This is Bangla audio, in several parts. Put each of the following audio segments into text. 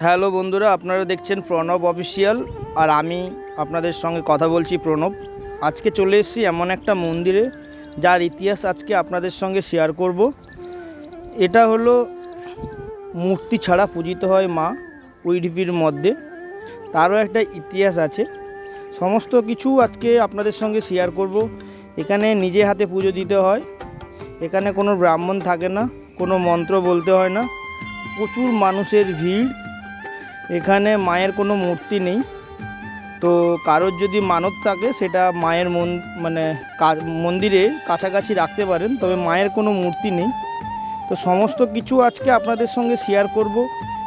হ্যালো বন্ধুরা, আপনারা দেখছেন প্রণব অফিসিয়াল আর আমি আপনাদের সঙ্গে কথা বলছি প্রণব। আজকে চলে এসেছি এমন একটা মন্দিরে যার ইতিহাস আজকে আপনাদের সঙ্গে শেয়ার করব। এটা হলো মূর্তি ছাড়া পূজিত হয় মা উইডিপির মধ্যে। তারও একটা ইতিহাস আছে। সমস্ত কিছু আজকে আপনাদের সঙ্গে শেয়ার করব। এখানে নিজে হাতে পুজো দিতে হয়। এখানে কোনো ব্রাহ্মণ থাকে না, কোনো মন্ত্র বলতে হয় না। প্রচুর মানুষের ভিড়। এখানে মায়ের কোনো মূর্তি নেই। তো কারোর যদি মানত থাকে, সেটা মায়ের মন মানে মন্দিরে কাছাকাছি রাখতে পারেন, তবে মায়ের কোনো মূর্তি নেই। তো সমস্ত কিছু আজকে আপনাদের সঙ্গে শেয়ার করব।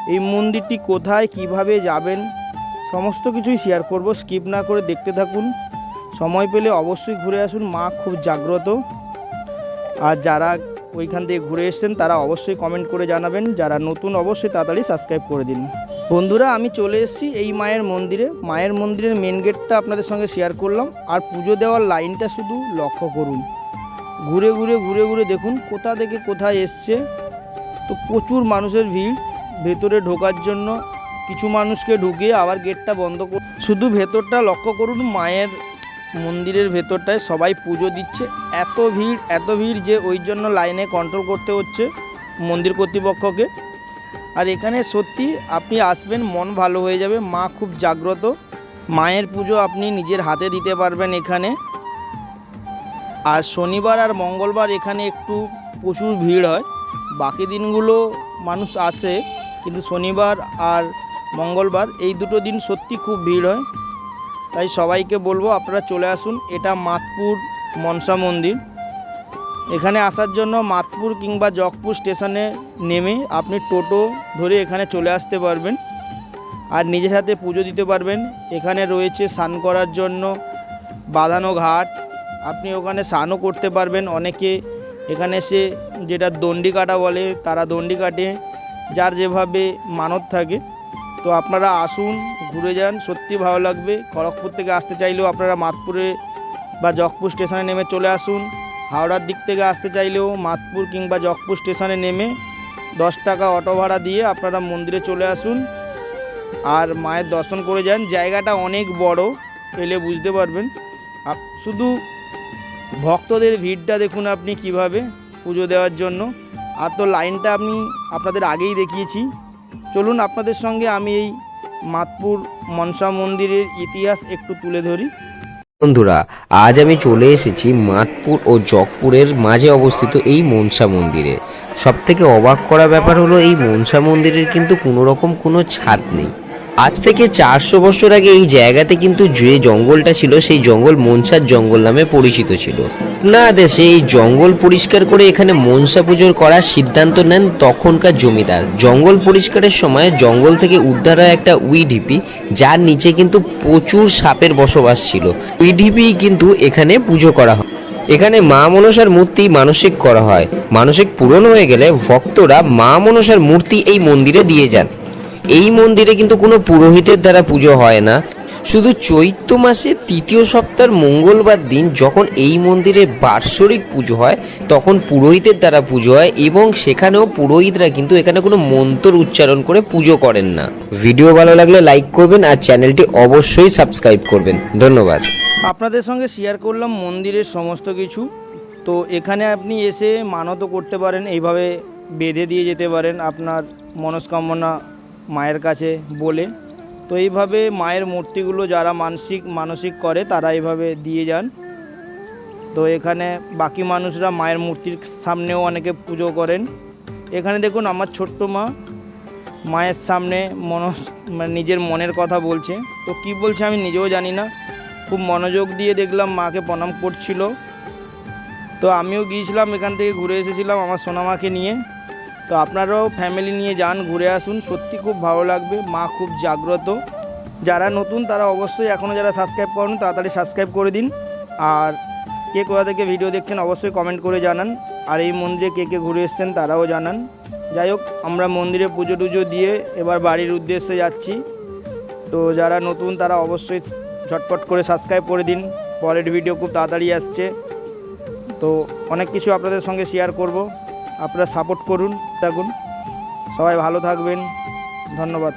এই মন্দিরটি কোথায়, কীভাবে যাবেন, সমস্ত কিছুই শেয়ার করব। স্কিপ না করে দেখতে থাকুন। সময় পেলে অবশ্যই ঘুরে আসুন, মা খুব জাগ্রত। আর যারা ওইখান থেকে ঘুরে এসছেন, তারা অবশ্যই কমেন্ট করে জানাবেন। যারা নতুন, অবশ্যই তাড়াতাড়ি সাবস্ক্রাইব করে দিন। বন্ধুরা, আমি চলে এসেছি এই মায়ের মন্দিরে। মায়ের মন্দিরের মেন গেটটা আপনাদের সঙ্গে শেয়ার করলাম। আর পুজো দেওয়ার লাইনটা শুধু লক্ষ্য করুন। ঘুরে ঘুরে ঘুরে ঘুরে দেখুন কোথা থেকে কোথায় এসছে। তো প্রচুর মানুষের ভিড়। ভেতরে ঢোকার জন্য কিছু মানুষকে ঢুকিয়ে আবার গেটটা বন্ধ কর শুধু ভেতরটা লক্ষ্য করুন, মায়ের মন্দিরের ভেতরটায় সবাই পুজো দিচ্ছে। এত ভিড় এত ভিড় যে ওই জন্য লাইনে কন্ট্রোল করতে হচ্ছে মন্দির কর্তৃপক্ষকে। আর এখানে সত্যি আপনি আসবেন, মন ভালো হয়ে যাবে, মা খুব জাগ্রত। মায়ের পুজো আপনি নিজের হাতে দিতে পারবেন এখানে। আর শনিবার আর মঙ্গলবার এখানে একটু প্রচুর ভিড় হয়। বাকি দিনগুলো মানুষ আসে, কিন্তু শনিবার আর মঙ্গলবার এই দুটো দিন সত্যি খুব ভিড় হয়। তাই সবাইকে বলব, আপনারা চলে আসুন, এটা মাতপুর মনসা মন্দির। এখানে আসার জন্য মাতপুর কিংবা জগপুর স্টেশনে নেমে আপনি টোটো ধরে এখানে চলে আসতে পারবেন। আর নিজের হাতে পুজো দিতে পারবেন। এখানে রয়েছে স্নান করার জন্য বাঁধানো ঘাট। আপনি ওখানে স্নানও করতে পারবেন অনেকে। এখানে এসে যেটা দণ্ডি কাটা বলে, তারা দণ্ডি কাটে। যার যেভাবে মানত থাকে। তো আপনারা আসুন, ঘুরে যান, সত্যি ভালো লাগবে। খড়গপুর থেকে আসতে চাইলেও আপনারা মাতপুরে বা জগপুর স্টেশনে নেমে চলে আসুন। হাওড়ার দিক থেকে আসতে চাইলেও মাতপুর কিংবা জগপুর স্টেশনে নেমে দশ টাকা অটো ভাড়া দিয়ে আপনারা মন্দিরে চলে আসুন। আর মায়ের দর্শন করে যান। জায়গাটা অনেক বড়, এলে বুঝতে পারবেন। শুধু ভক্তদের ভিড়টা দেখুন আপনি কীভাবে পুজো দেওয়ার জন্য। আর তো লাইনটা আমি আপনাদের আগেই দেখিয়েছি। চলুন আপনাদের সঙ্গে আমি এই মাতপুর মনসা মন্দিরের ইতিহাস একটু তুলে ধরি। বন্ধুরা, আজ আমি চলে এসেছি মাতপুর ও জগপুরের মাঝে অবস্থিত এই মনসা মন্দিরে। সবথেকে অবাক করা ব্যাপার হলো, এই মনসা মন্দিরের কিন্তু কোনো রকম কোনো ছাদ নেই। আজ থেকে চারশো বছর আগে এই জায়গাতে কিন্তু যে জঙ্গলটা ছিল, সেই জঙ্গল মনসার জঙ্গল নামে পরিচিত ছিল। না দেশে এই জঙ্গল পরিষ্কার করে এখানে মনসা পুজোর করার সিদ্ধান্ত নেন তখনকার জমিদার। জঙ্গল পরিষ্কারের সময় জঙ্গল থেকে উদ্ধার হয় একটা উইডিপি যার নিচে কিন্তু প্রচুর সাপের বসবাস ছিল। উইডিপি কিন্তু এখানে পুজো করা হয়। এখানে মা মনসার মূর্তি মানসিক করা হয়। মানসিক পূরণ হয়ে গেলে ভক্তরা মা মনসার মূর্তি এই মন্দিরে দিয়ে যান। এই মন্দিরে কিন্তু কোনো পুরোহিতের দ্বারা পুজো হয় না। শুধু চৈত্র মাসে তৃতীয় সপ্তাহের মঙ্গলবার দিন যখন এই মন্দিরে বার্ষরিক পুজো হয়, তখন পুরোহিতের দ্বারা পুজো হয় এবং সেখানেও পুরোহিতরা কিন্তু এখানে কোনো মন্ত্র উচ্চারণ করে পুজো করেন না। ভিডিও ভালো লাগলে লাইক করবেন আর চ্যানেলটি অবশ্যই সাবস্ক্রাইব করবেন। ধন্যবাদ। আপনাদের সঙ্গে শেয়ার করলাম মন্দিরের সমস্ত কিছু। তো এখানে আপনি এসে মানতও করতে পারেন, এইভাবে বেঁধে দিয়ে যেতে পারেন। আপনার মনস্কামনা মায়ের কাছে বলে। তো এইভাবে মায়ের মূর্তিগুলো যারা মানসিক মানসিক করে, তারা এইভাবে দিয়ে যান। তো এখানে বাকি মানুষরা মায়ের মূর্তির সামনেও অনেকে পুজো করেন। এখানে দেখুন আমার ছোট্ট মা মায়ের সামনে মন মানে নিজের মনের কথা বলছে। তো কি বলছে আমি নিজেও জানি না। খুব মনোযোগ দিয়ে দেখলাম মাকে প্রণাম করছিল। তো আমিও গিয়েছিলাম এখান থেকে ঘুরে এসেছিলাম আমার সোনামাকে নিয়ে। তো আপনারাও ফ্যামিলি নিয়ে যান, ঘুরে আসুন। সত্যি খুব ভালো লাগবে। মা খুব জাগ্রত। যারা নতুন, তারা অবশ্যই এখনও যারা সাবস্ক্রাইব করেন তাড়াতাড়ি সাবস্ক্রাইব করে দিন। আর কে কোথা থেকে ভিডিও দেখছেন, অবশ্যই কমেন্ট করে জানান। আর এই মন্দিরে কে কে ঘুরে এসছেন, তারাও জানান। যাই হোক, আমরা মন্দিরে পুজো টুজো দিয়ে এবার বাড়ির উদ্দেশ্যে যাচ্ছি। তো যারা নতুন, তারা অবশ্যই ঝটপট করে সাবস্ক্রাইব করে দিন। পরের ভিডিও খুব তাড়াতাড়ি আসছে। তো অনেক কিছু আপনাদের সঙ্গে শেয়ার করব। আপনারা সাপোর্ট করুন থাকুন। সবাই ভালো থাকবেন। ধন্যবাদ।